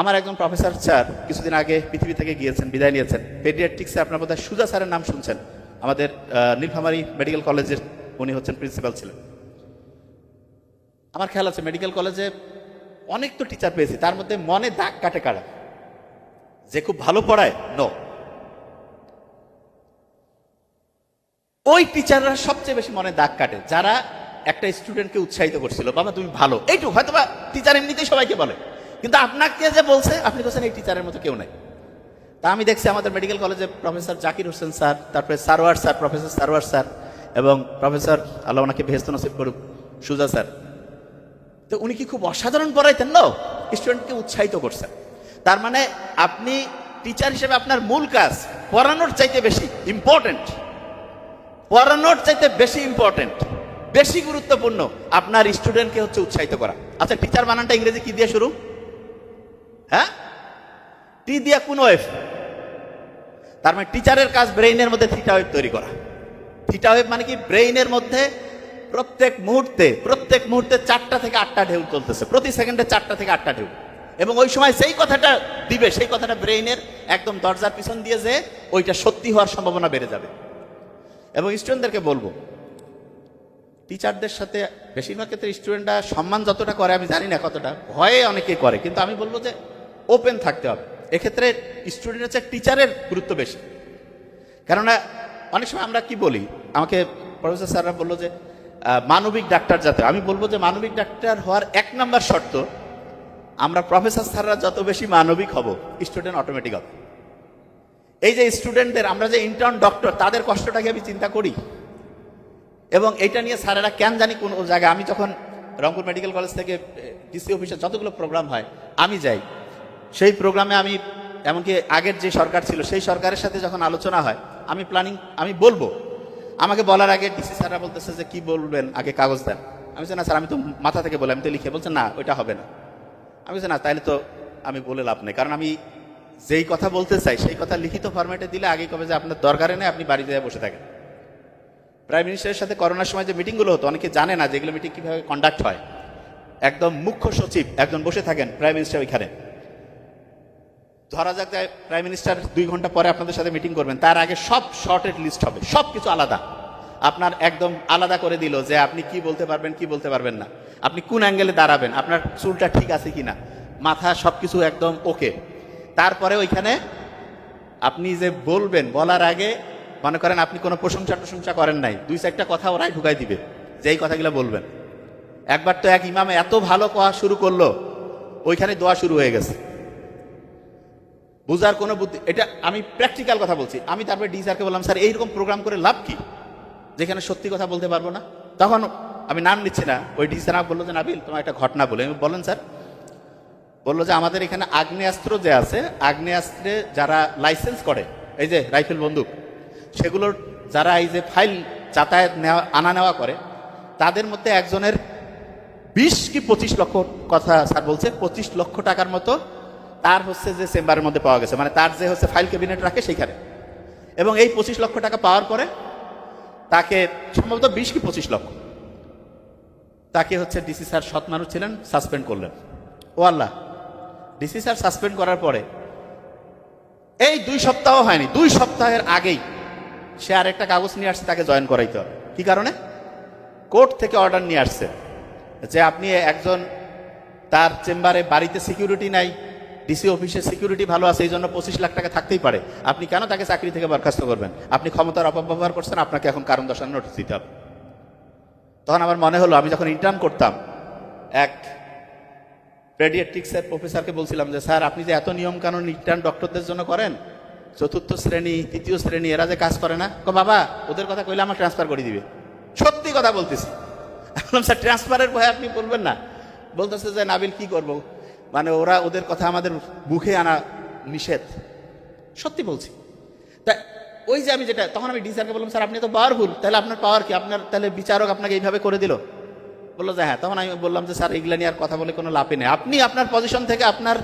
আমার একজন professor sir কিছুদিন আগে পৃথিবী থেকে গিয়েছেন, বিদায় নিয়েছেন। পেডিয়াট্রিক্সে আপনার বোধহয় সুজা স্যারের নাম শুনছেন। আমাদের নীলফামারী মেডিকেল কলেজের উনি হচ্ছেন প্রিন্সিপাল ছিলেন। আমার খেয়াল আছে, মেডিকেল কলেজে অনেক তো টিচার পেয়েছি, তার মধ্যে মনে দাগ কাটে কারা? যে খুব ভালো পড়ায়? নো ওই টিচাররা সবচেয়ে বেশি মনে দাগ কাটে, যারা একটা স্টুডেন্টকে উৎসাহিত করছিল, বাবা, তুমি ভালো। এইটুকু হয়তো বা টিচার এমনিতেই সবাইকে বলে। কিন্তু আপনাকে যে বলছে, আপনি বলছেন এই টিচারের মতো কেউ নাই। তা আমি দেখছি আমাদের মেডিকেল কলেজে প্রফেসর জাকির হোসেন স্যার, তারপরে Sarwar sir professor Sarwar sir, এবং প্রফেসর আল্লাহ ওনাকে ভেস্ত নসিব করুক, সুজা স্যার। তো উনি কি খুব অসাধারণ পড়াইতেন না? স্টুডেন্টকে উৎসাহিত করছেন। তার মানে আপনি টিচার হিসেবে আপনার মূল কাজ পড়ানোর চাইতে বেশি ইম্পর্টেন্ট পড়ানোর চাইতে বেশি ইম্পর্টেন্ট বেশি গুরুত্বপূর্ণ আপনার স্টুডেন্টকে হচ্ছে উৎসাহিত করা। আচ্ছা টিচার বানানটা ইংরেজি কি দিয়ে শুরু? হ্যাঁ? টি দিয়া কোন ওয়েভ তার মানে টিচারের কাজ ব্রেইনের মধ্যে থিটা ওয়েভ তৈরি করা। থিটা ওয়েভ মানে কি? ব্রেইনের মধ্যে প্রত্যেক মুহূর্তে প্রত্যেক মুহূর্তে চারটা থেকে আটটা ঢেউ চলতেছে। প্রতি সেকেন্ডে চারটা থেকে আটটা ঢেউ। এবং ওই সময় সেই কথাটা দিবে, সেই কথাটা ব্রেইনের একদম দরজার পিছন দিয়ে যে ওইটা সত্যি হওয়ার সম্ভাবনা বেড়ে যাবে। এবং স্টুডেন্টদেরকে বলব টিচারদের সাথে বেশিরভাগ ক্ষেত্রে স্টুডেন্টরা সম্মান যতটা করে আমি জানি না কতটা, ভয়ে অনেকে করে। কিন্তু আমি বলব যে ওপেন থাকতে হবে। এক্ষেত্রে স্টুডেন্ট হচ্ছে টিচারের গুরুত্ব বেশি। কেননা, অনেক সময় আমরা কি বলি, আমাকে প্রফেসর স্যাররা বলল যে মানবিক ডাক্তার যাতে, আমি বলব যে মানবিক ডাক্তার হওয়ার এক নম্বর শর্ত, আমরা প্রফেসর স্যাররা যত বেশি মানবিক হব স্টুডেন্ট অটোমেটিক হবে। এই যে স্টুডেন্টদের আমরা যে ইন্টার্ন ডক্টর তাদের কষ্টটাকে আমি চিন্তা করি। এবং এটা নিয়ে স্যারেরা কেন জানি কোন জায়গায়, আমি যখন রংপুর মেডিকেল কলেজ থেকে ডিসি অফিসে যতগুলো প্রোগ্রাম হয়, আমি যাই। সেই প্রোগ্রামে আমি, এমনকি আগের যে সরকার ছিল, সেই সরকারের সাথে যখন আলোচনা হয়, আমি প্ল্যানিং আমি বলব। আমাকে বলার আগে ডিসি স্যাররা বলতেছে যে, কি বলবেন? আগে কাগজ দেন। আমি না স্যার, আমি তো মাথা থেকে বলি আমি তো লিখে বলছে, না, ওইটা হবে না। আমি না তাহলে তো আমি বলে লাভ নেই। কারণ আমি যেই কথা বলতে চাই, সেই কথা লিখিত ফরম্যাটে দিলে আগেই কবে যে আপনার দরকারে নেই, আপনি বাড়িতে বসে থাকেন। প্রাইম মিনিস্টারের সাথে করোনার সময় যে মিটিংগুলো হতো, অনেকে জানে না যেগুলো মিটিং কীভাবে কন্ডাক্ট হয়। একদম মুখ্য সচিব একজন বসে থাকেন প্রাইম মিনিস্টার ওইখানে। ধরা যাক যে প্রাইম মিনিস্টার দুই ঘণ্টা পরে আপনাদের সাথে মিটিং করবেন, তার আগে সব শর্টেড লিস্ট হবে সব কিছু আলাদা। আপনার একদম আলাদা করে দিল যে আপনি কি বলতে পারবেন, কি বলতে পারবেন না। আপনি কোন অ্যাঙ্গেলে দাঁড়াবেন, আপনার চুলটা ঠিক আছে কিনা, মাথা সব কিছু একদম ওকে তারপরে ওইখানে আপনি যে বলবেন, বলার আগে মনে করেন আপনি কোনো প্রশংসা প্রশংসা করেন নাই, দুই চারটা কথা ওরাই ঢুকাই দিবে, যেই কথাগুলো বলবেন। একবার তো এক ইমাম এত ভালো কোয়া শুরু করল, ওইখানে দোয়া শুরু হয়ে গেছে। বুঝার কোনো বুদ্ধি এটা আমি প্র্যাকটিক্যাল কথা বলছি। আমি তারপরে ডি স্যারকে বললাম, স্যার, এইরকম প্রোগ্রাম করে লাভ কি? যেখানে সত্যি কথা বলতে পারব না। তখন আমি নাম নিচ্ছি না। ওই ডি স্যার বলল যে নাবিল তোমার একটা ঘটনা বলে। আমি বলেন স্যার। বলল যে, আমাদের এখানে আগ্নেয়াস্ত্র যে আছে, আগ্নেয়াস্ত্রে যারা লাইসেন্স করে, এই যে রাইফেল বন্দুক, সেগুলোর যারা এই যে ফাইল যাতায়াত নেওয়া, আনা নেওয়া করে, তাদের মধ্যে একজনের বিশ কি পঁচিশ লক্ষ কথা স্যার বলছে, পঁচিশ লক্ষ টাকার মতো তার হচ্ছে যে চেম্বারের মধ্যে পাওয়া গেছে মানে তার যে হচ্ছে ফাইল ক্যাবিনেট রাখে সেইখানে। এবং এই পঁচিশ লক্ষ টাকা পাওয়ার পরে তাকে সম্ভবত বিশ কি পঁচিশ লক্ষ, তাকে হচ্ছে ডিসি স্যার সৎ মানুষ ছিলেন, সাসপেন্ড করলেন। ও আল্লাহ, ডিসি স্যার সাসপেন্ড করার পরে এই দুই সপ্তাহ হয়নি, দুই সপ্তাহের আগেই সে আর একটা কাগজ নিয়ে আসছে, তাকে জয়েন করাইতে হবে। কি কারণে? কোর্ট থেকে অর্ডার নিয়ে আসছে যে আপনি একজন তার চেম্বারে বাড়িতে সিকিউরিটি নাই ডিসি অফিসের সিকিউরিটি ভালো আছে, এই জন্য পঁচিশ লাখ টাকা থাকতেই পারে। আপনি কেন তাকে চাকরি থেকে বরখাস্ত করবেন? আপনি ক্ষমতার অপব্যবহার করছেন, আপনাকে এখন কারণ দর্শানোর নোটিশ দিতে হবে। তখন আমার মনে হলো, আমি যখন ইন্টার্ন করতাম, এক পেডিয়াট্রিক্সের প্রফেসরকে বলছিলাম যে, স্যার, আপনি যে এত নিয়ম কানুন ইন্টার্ন ডক্টরদের জন্য করেন, চতুর্থ শ্রেণি, তৃতীয় শ্রেণি, এরা যে কাজ করে না? তো বাবা, ওদের কথা কইলে আমার ট্রান্সফার করে দিবে। সত্যি কথা বলতেছি। বললাম, স্যার ট্রান্সফারের ভয়ে আপনি বলবেন না। বলতেছে যে, নাবিল, কি করব? মানে ওরা ওদের কথা আমাদের মুখে আনা নিষেধ। সত্যি বলছি। তা ওই যে আমি যেটা, তখন আমি ডিসারকে বললাম, স্যার, আপনি তো পাওয়ারফুল তাহলে আপনার পাওয়ার কি? আপনার তাহলে বিচারক আপনাকে এইভাবে করে দিল? বলল যে হ্যাঁ। তখন আমি বললাম যে, স্যার, এগুলা নিয়ে আর কথা বলে কোনো লাভে নেই। আপনি আপনার পজিশন থেকে আপনার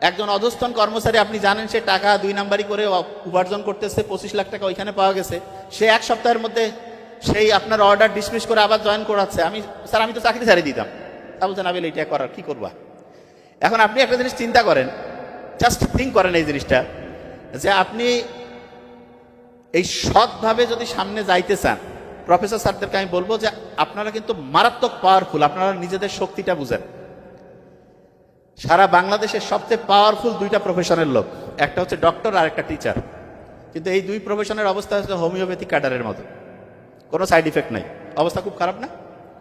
একজন অধস্থন কর্মচারী, আপনি জানেন সে টাকা দুই নাম্বারই করে উপার্জন করতেছে, পঁচিশ লাখ টাকা ওইখানে পাওয়া গেছে। সে এক সপ্তাহের মধ্যে সেই আপনার অর্ডার ডিসমিস করে আবার জয়েন করাচ্ছে। আমি, স্যার, আমি তো চাকরি ছাড়িয়ে দিতাম। তা বলছেন আবিল এইটা করার, কি করবা? এখন আপনি একটা জিনিস চিন্তা করেন জাস্ট থিঙ্ক করেন এই জিনিসটা, যে আপনি এই সৎভাবে যদি সামনে যাইতে চান, প্রফেসর স্যারদেরকে আমি বলব যে আপনারা কিন্তু মারাত্মক পাওয়ারফুল আপনারা নিজেদের শক্তিটা বুঝেন। সারা বাংলাদেশের সবচেয়ে পাওয়ারফুল দুইটা প্রফেশনের লোক, একটা হচ্ছে ডক্টর আর একটা টিচার কিন্তু এই দুই প্রফেশনের অবস্থা হচ্ছে হোমিওপ্যাথি কাটারের মতো। কোনো সাইড ইফেক্ট নাই। অবস্থা খুব খারাপ না?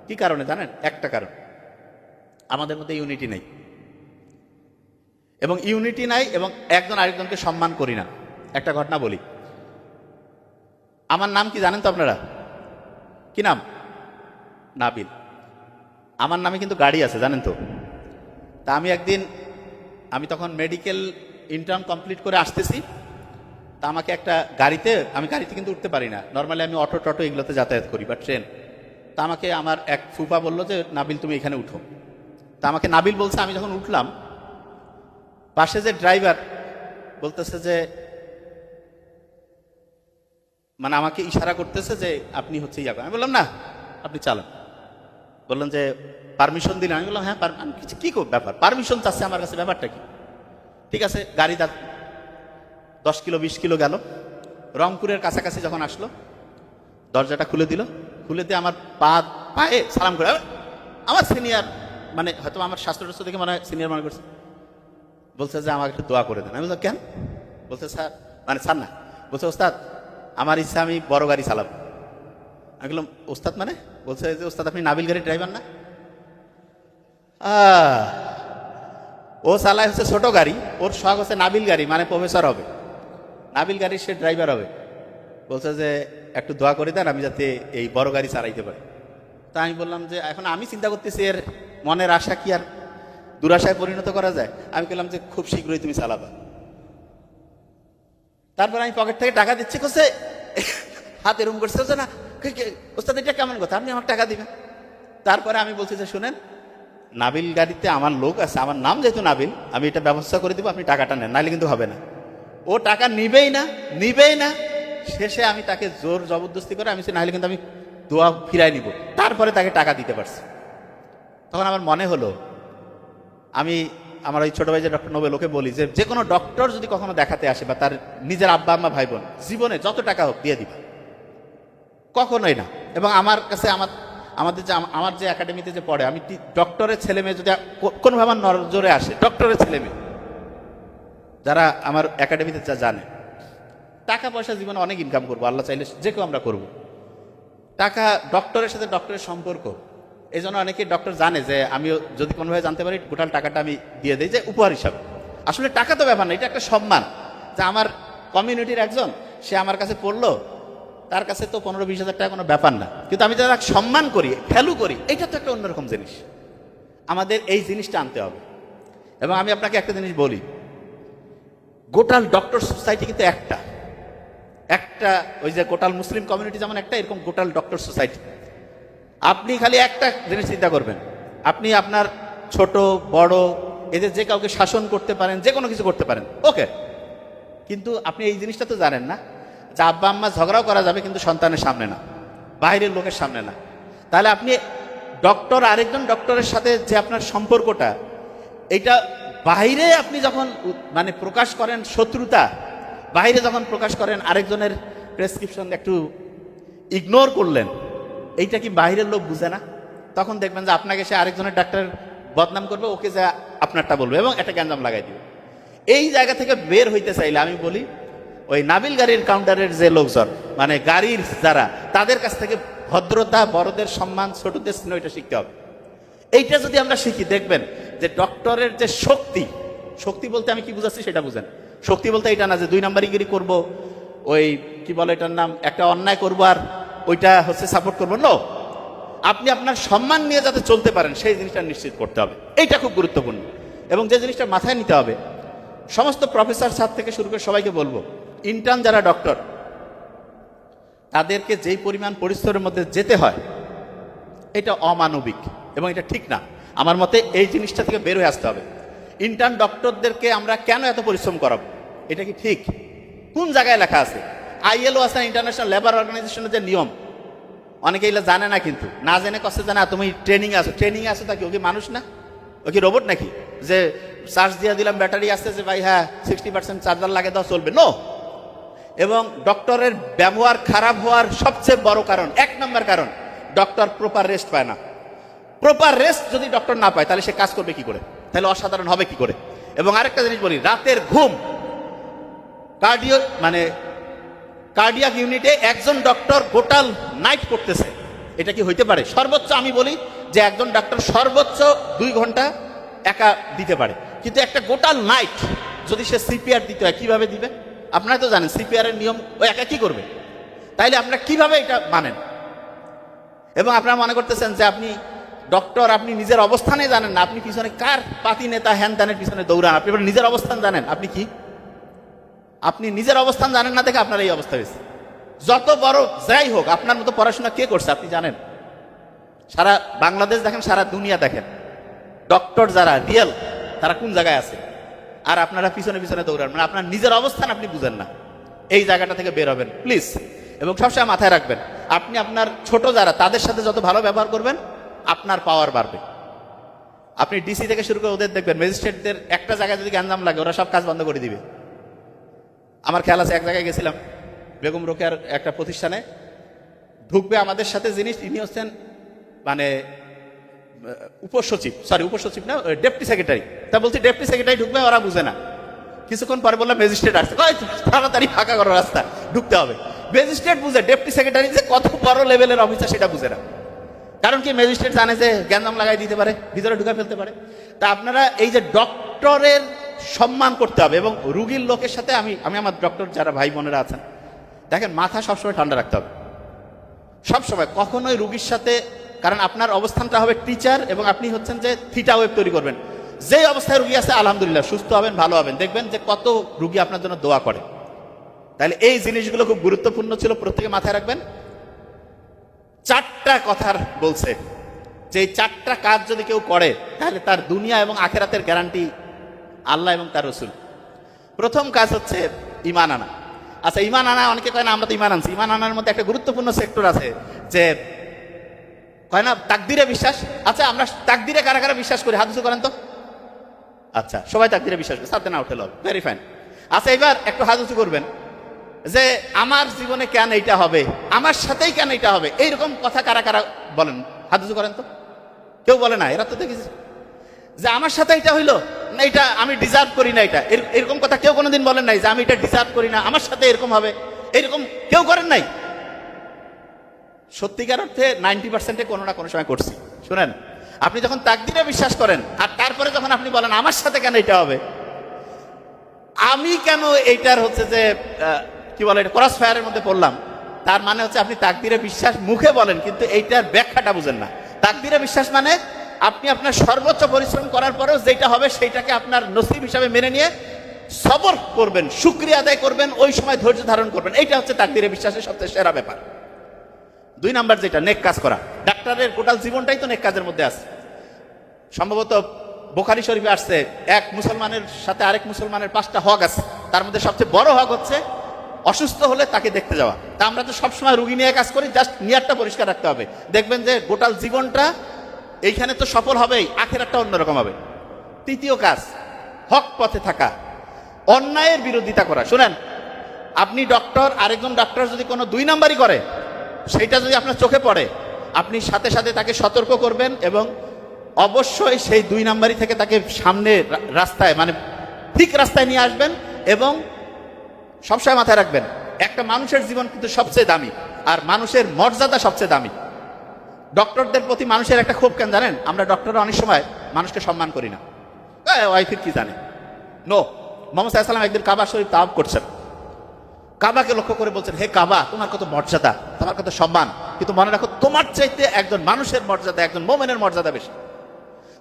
কি কারণে জানেন? একটা কারণ। আমাদের মধ্যে ইউনিটি নেই। এবং ইউনিটি নাই এবং একজন আরেকজনকে সম্মান করি না। একটা ঘটনা বলি। আমার নাম কি জানেন তো আপনারা? কি নাম? নাবিল। আমার নামে কিন্তু গাড়ি আছে, জানেন তো। তা আমি একদিন, আমি তখন মেডিকেল ইন্টার্ন কমপ্লিট করে আসতেছি। তা আমাকে একটা গাড়িতে, আমি গাড়িতে কিন্তু উঠতে পারি না। নর্মালি আমি অটো টটো এগুলোতে যাতায়াত করি বা ট্রেন তা আমাকে আমার এক ফুপা বলল যে, নাবিল, তুমি এখানে উঠো। তা আমাকে নাবিল বলছে, আমি যখন উঠলাম পাশে যে ড্রাইভার বলতেছে যে মানে আমাকে ইশারা করতেছে যে আপনি হচ্ছে ইয়া। আমি বললাম, না, আপনি চালান। বললেন যে, পারমিশন দিলেন আমি বললাম হ্যাঁ আমি কিছু কি ব্যাপার? পারমিশন চাচ্ছে আমার কাছে, ব্যাপারটা কি? ঠিক আছে, গাড়ি দা দশ কিলো, বিশ কিলো গেল। রংপুরের কাছাকাছি যখন আসলো, দরজাটা খুলে দিল। খুলে দিয়ে আমার পা, পায়ে সালাম করে, আমার সিনিয়র মানে হয়তো আমার স্বাস্থ্য দেখে মনে হয় সিনিয়র মনে করছে। বলছে যে, আমাকে একটু দোয়া করে দেন। আমি বললাম, কেন? বলছে, স্যার মানে স্যার না, বলছে, ওস্তাদ, আমার ইচ্ছা, আমি বড় গাড়ি চালাবো। আমি বললাম, ওস্তাদ মানে? বলছে, যে, ওস্তাদ, আপনি নাবিল গাড়ির ড্রাইভার না? ও চালায় হচ্ছে ছোট গাড়ি, ওর শখ হচ্ছে নাবিল গাড়ি মানে প্রফেসর হবে। নাবিল গাড়ির সে ড্রাইভার হবে। বলছে যে, একটু দোয়া করে দেন, আমি যাতে এই বড় গাড়ি চালাইতে পারি। তা আমি বললাম যে, এখন আমি চিন্তা করতেছি, এর মনের আশা কি আর দুরাশায় পরিণত করা যায়? আমি বললাম যে খুব শীঘ্রই তুমি চালাবা। তারপর আমি পকেট থেকে টাকা দিচ্ছি কোসে হাত রুম করছে না ওস্তাদ এটা কেমন কথা? আপনি আমার টাকা দিবেন। তারপরে আমি বলছি যে শুনেন নাবিল গাড়িতে আমার লোক আছে আমার নাম যেহেতু নাবিল আমি এটা ব্যবস্থা করে দিব আপনি টাকাটা নেন নাহলে কিন্তু হবে না। ও টাকা নিবেই না নিবেই না। শেষে আমি তাকে জোর জবরদস্তি করে আমি বলছি, নাহলে কিন্তু আমি দোয়া ফিরাই নিব। তারপরে তাকে টাকা দিতে পারছি। তখন আমার মনে হলো আমি আমার ওই ছোট ভাই যে ডক্টর নোবেল, ওকে বলি যে যে কোনো ডক্টর যদি কখনো দেখাতে আসে বা তার নিজের আব্বা আম্মা, ভাই বোন, জীবনে যত টাকা হোক দিয়ে দিবে। কখনোই না। এবং আমার কাছে আমার, আমাদের যে আম- আমার যে একাডেমিতে যে পড়ে, আমি ডক্টরের ছেলে মেয়ে যদি কোনোভাবে আমার নজরে আসে, ডক্টরের ছেলে মেয়ে, যারা আমার একাডেমিতে যা জানে, টাকা পয়সা জীবনে অনেক ইনকাম করব, আল্লাহ চাইলে যে কেউ আমরা করব। টাকা, ডক্টরের সাথে ডক্টরের সম্পর্ক এই জন্য অনেকে ডক্টর জানে যে আমিও যদি কোনোভাবে জানতে পারি টোটাল টাকাটা আমি দিয়ে দিই, যে উপহার হিসাবে। আসলে টাকা তো ব্যাপার না, এটা একটা সম্মান যে আমার কমিউনিটির একজন, সে আমার কাছে পড়ল, তার কাছে তো পনেরো বিশ হাজার টাকা কোনো ব্যাপার না। কিন্তু আমি যারা সম্মান করি ভ্যালু করি, এটা তো একটা অন্যরকম জিনিস। আমাদের এই জিনিসটা আনতে হবে। এবং আমি আপনাকে একটা জিনিস বলি, গোটাল ডক্টর সোসাইটি কিন্তু একটা। একটা ওই যে গোটাল মুসলিম কমিউনিটি যেমন একটা, এরকম গোটাল ডক্টর সোসাইটি আপনি খালি একটা জিনিস চিন্তা করবেন। আপনি আপনার ছোট, বড়, এদের যে কাউকে শাসন করতে পারেন, যে কোনো কিছু করতে পারেন, ওকে। কিন্তু আপনি এই জিনিসটা তো জানেন না, যে আব্বা আম্মা ঝগড়াও করা যাবে কিন্তু সন্তানের সামনে না, বাইরের লোকের সামনে না। তাহলে আপনি ডক্টর, আরেকজন ডক্টরের সাথে যে আপনার সম্পর্কটা, এটা বাইরে আপনি যখন মানে প্রকাশ করেন শত্রুতা, বাইরে যখন প্রকাশ করেন আরেকজনের প্রেসক্রিপশন একটু ইগনোর করলেন এইটা কি বাইরের লোক বুঝে না? তখন দেখবেন যে আপনাকে সে আরেকজনের ডাক্তার বদনাম করবে, ওকে যা আপনারটা বলবে এবং একটা গ্যাঞ্জাম লাগাই দিবে। এই জায়গা থেকে বের হইতে চাইলে আমি বলি, ওই নাবিল গাড়ির কাউন্টারের যে লোকজন মানে গাড়ির যারা, তাদের কাছ থেকে ভদ্রতা, বড়দের সম্মান, ছোটদের স্নেহ, এটা শিখতে হবে। এইটা যদি আমরা শিখি, দেখবেন যে ডক্টরের যে শক্তি শক্তি বলতে আমি কি বুঝাচ্ছি সেটা বুঝেন। শক্তি বলতে এটা না যে দুই নাম্বারিগিরি করব, ওই কি বলে এটার নাম, একটা অন্যায় করব আর ওইটা হচ্ছে সাপোর্ট করব। নো আপনি আপনার সম্মান নিয়ে যাতে চলতে পারেন, সেই জিনিসটা নিশ্চিত করতে হবে। এইটা খুব গুরুত্বপূর্ণ। এবং যে জিনিসটা মাথায় নিতে হবে, সমস্ত প্রফেসর স্যার থেকে শুরু করে সবাইকে বলব ইন্টার্ন যারা ডক্টর তাদেরকে যেই পরিমাণ পরিশ্রমের মধ্যে যেতে হয়, এটা অমানবিক এবং এটা ঠিক না। আমার মতে এই জিনিসটা থেকে বের হয়ে আসতে হবে। ইন্টার্ন ডক্টরদেরকে আমরা কেন এত পরিশ্রম করাবো? এটা কি ঠিক? কোন জায়গায় লেখা আছে? আইএলও আছে ইন্টারন্যাশনাল লেবার অর্গানাইজেশনের যে নিয়ম, অনেকে এগুলো জানে না কিন্তু। না জেনে কষ্ট জানে তুমি ট্রেনিং আছো ট্রেনিং আছো তা কি, ও কি মানুষ না? ও কি রোবট নাকি? যে চার্জ দিয়ে দিলাম ব্যাটারি আসতে যে ভাই হ্যাঁ সিক্সটি পার্সেন্ট চার্জার লাগে, দাও, চলবে। নো এবং ডক্টরের ব্যবহার খারাপ হওয়ার সবচেয়ে বড় কারণ, এক নম্বর কারণ ডক্টর প্রপার রেস্ট পায় না। প্রপার রেস্ট যদি ডক্টর না পায়, তাহলে সে কাজ করবে কি করে? তাহলে অসাধারণ হবে কি করে? এবং আরেকটা জিনিস বলি, রাতের ঘুম কার্ডিও মানে কার্ডিয়াক ইউনিটে একজন ডক্টর গোটাল নাইট করতেছে। এটা কি হইতে পারে? সর্বোচ্চ আমি বলি যে একজন ডাক্তার সর্বোচ্চ দুই ঘণ্টা একা দিতে পারে। কিন্তু একটা গোটাল নাইট যদি সে সিপিআর দিতে হয়, কীভাবে দিবে? আপনারা তো জানেন সিপিআর এর নিয়ম, ও একা কি করবে? তাইলে আপনারা কীভাবে এটা মানেন? এবং আপনারা মনে করতেছেন যে আপনি ডক্টর আপনি নিজের অবস্থানে জানেন না, আপনি পিছনে কার পাতি নেতা, হ্যান ত্যানের পিছনে দৌড়ান, আপনি নিজের অবস্থান জানেন, আপনি কি? আপনি নিজের অবস্থান জানেন না দেখে আপনার এই অবস্থা হয়েছে। যত বড় যাই হোক, আপনার মতো পড়াশোনা কে করছে আপনি জানেন? সারা বাংলাদেশ দেখেন, সারা দুনিয়া দেখেন। ডক্টর যারা, রিয়েল, তারা কোন জায়গায় আছে? আর আপনারা পিছনে পিছনে দৌড়ান। মানে আপনার নিজের অবস্থান আপনি বুঝেন না। এই জায়গাটা থেকে বের হবেন, প্লিজ। এবং সবসময় মাথায় রাখবেন, আপনি আপনার ছোট যারা, তাদের সাথে যত ভালো ব্যবহার করবেন, আপনার পাওয়ার বাড়বে। আপনি ডিসি থেকে শুরু করে ওদের দেখবেন, ম্যাজিস্ট্রেটদের একটা জায়গায় যদি গ্যাঞ্জাম লাগে, ওরা সব কাজ বন্ধ করে দিবে। আমার খেয়াল আছে, এক জায়গায় গেছিলাম, বেগম রোকেয়ার একটা প্রতিষ্ঠানে। ঢুকবে আমাদের সাথে জিনিস ইনি হচ্ছেন মানে উপসচিব সরি উপসচিব না ডেপুটি সেক্রেটারি তা বলছি ডেপুটি সেক্রেটারি ঢুকবে, ওরা বুঝে না। কিছুক্ষণ পরে বললাম ম্যাজিস্ট্রেট আসছে তাড়াতাড়ি ফাঁকা করো রাস্তা, ঢুকতে হবে। ম্যাজিস্ট্রেট বুঝে ডেপুটি সেক্রেটারি যে কত বড় লেভেলের অফিসার সেটা বুঝে না। কারণ কি ম্যাজিস্ট্রেট জানে যে জ্ঞানদাম লাগাই দিতে পারে, ভিতরে ঢুকে ফেলতে পারে। তা আপনারা এই যে ডক্টরের সম্মান করতে হবে এবং রুগীর লোকের সাথে আমি আমি আমার ডক্টর যারা ভাই বোনেরা আছেন, দেখেন মাথা সবসময় ঠান্ডা রাখতে হবে। সবসময়, কখনোই রুগীর সাথে, কারণ আপনার অবস্থানটা হবে টিচার এবং আপনি হচ্ছেন যে থিটা ওয়েব তৈরি করবেন। যে অবস্থায় রুগী আছে, আলহামদুলিল্লাহ, সুস্থ হবেন, ভালো হবেন। দেখবেন যে কত রুগী আপনার জন্য দোয়া করে। তাহলে এই জিনিসগুলো খুব গুরুত্বপূর্ণ ছিল, প্রত্যেকে মাথায় রাখবেন। চারটা কথার বলছে, যে চারটা কাজ যদি কেউ করে, তাহলে তার দুনিয়া এবং আখেরাতের গ্যারান্টি আল্লাহ এবং তার রসুল। প্রথম কাজ হচ্ছে ইমান আনা। আচ্ছা ইমান আনা, অনেকে কয়, না, আমরা তো ইমান আনছি। ইমান আনার মধ্যে একটা গুরুত্বপূর্ণ সেক্টর আছে যে, কয় না, তাকদিরে বিশ্বাস। আচ্ছা আমরা তাকদিরে কারা কারা বিশ্বাস করি? হাত করেন তো? আচ্ছা সবাই তাকদিরে বিশ্বাস করে। সাথে না উঠে লোক ভেরি ফাইন আচ্ছা এবার একটু উঁচু করবেন যে, আমার জীবনে কেন এইটা হবে? আমার সাথেই কেন এটা হবে? এইরকম কথা কারা কারা বলেন? উঁচু করেন তো? কেউ বলে না? এরা তো দেখেছি। যে, আমার সাথে এটা হইল? এটা আমি ডিজার্ভ করি না এটা। এর- এরকম কথা কেউ কোনোদিন বলেন নাই যে আমি এটা ডিজার্ভ করি না, আমার সাথে এরকম হবে। এরকম কেউ করেন নাই। সত্যিকার অর্থে নাইনটি পার্সেন্টে কোনো না কোনো সময় করছি। শুনেন, আপনি যখন তাকদিরে বিশ্বাস করেন, আর তারপরে যখন আপনি বলেন, আমার সাথে কেন এটা হবে? আমি কেন এইটার হচ্ছে যে কি বলে এটা ক্রস ফায়ারের মধ্যে পড়লাম। তার মানে হচ্ছে আপনি তাকদিরে বিশ্বাস মুখে বলেন, কিন্তু এইটার ব্যাখ্যাটা বুঝেন না। তাকদিরে বিশ্বাস মানে আপনি আপনার সর্বোচ্চ পরিশ্রম করার পরেও যেটা হবে সেইটাকে আপনার নসিব হিসাবে মেনে নিয়ে সবর করবেন, শুক্রিয়া আদায় করবেন, ওই সময় ধৈর্য ধারণ করবেন। এইটা হচ্ছে তাকদিরে বিশ্বাসের সবচেয়ে সেরা ব্যাপার। দুই নাম্বার যেটা, নেক কাজ করা। ডাক্তারের গোটাল জীবনটাই তো নেক কাজের মধ্যে আছে। সম্ভবত বোখারি শরীফে আসছে, এক মুসলমানের সাথে আরেক মুসলমানের পাঁচটা হক আছে। তার মধ্যে সবচেয়ে বড় হক হচ্ছে অসুস্থ হলে তাকে দেখতে যাওয়া। তা আমরা তো সবসময় রুগী নিয়ে কাজ করি, জাস্ট নিয়ারটা পরিষ্কার রাখতে হবে। দেখবেন যে গোটাল জীবনটা এইখানে তো সফল হবেই আখের একটা অন্যরকম হবে। তৃতীয় কাজ, হক পথে থাকা, অন্যায়ের বিরোধিতা করা। শুনেন, আপনি ডক্টর, আরেকজন ডক্টর যদি কোনো দুই নাম্বারই করে, সেইটা যদি আপনার চোখে পড়ে, আপনি সাথে সাথে তাকে সতর্ক করবেন এবং অবশ্যই সেই দুই নাম্বারই থেকে তাকে সামনে রাস্তায় মানে ঠিক রাস্তায় নিয়ে আসবেন এবং সবসময় মাথায় রাখবেন, একটা মানুষের জীবন কিন্তু সবচেয়ে দামি, আর মানুষের মর্যাদা সবচেয়ে দামি। ডক্টরদের প্রতি মানুষের একটা ক্ষোভ কেন জানেন? আমরা ডক্টররা অনেক সময় মানুষকে সম্মান করি না। ওয়াইফের কি জানে? নো মোহাম্মদ সাল্লাম একদিন কাবা শরীফ তাওয়াব করছেন। কাবাকে লক্ষ্য করে বলছেন, হে কাবা, তোমার কত মর্যাদা, তোমার কত সম্মান। কিন্তু মনে রাখো, তোমার চাইতে একজন মানুষের মর্যাদা, একজন মোমেনের মর্যাদা বেশি।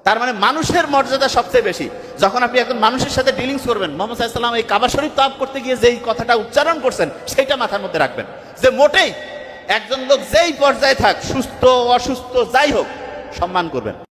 তার মানে মানুষের মর্যাদা সবচেয়ে বেশি। যখন আপনি একজন মানুষের সাথে ডিলিংস করবেন, মোহাম্মদ সাল্লাম এই কাবা শরীফ তাপ করতে গিয়ে যেই কথাটা উচ্চারণ করছেন সেইটা মাথার মধ্যে রাখবেন। যে মোটেই একজন লোক যেই পর্যায়ে থাক সুস্থ অসুস্থ যাই হোক সম্মান করবেন।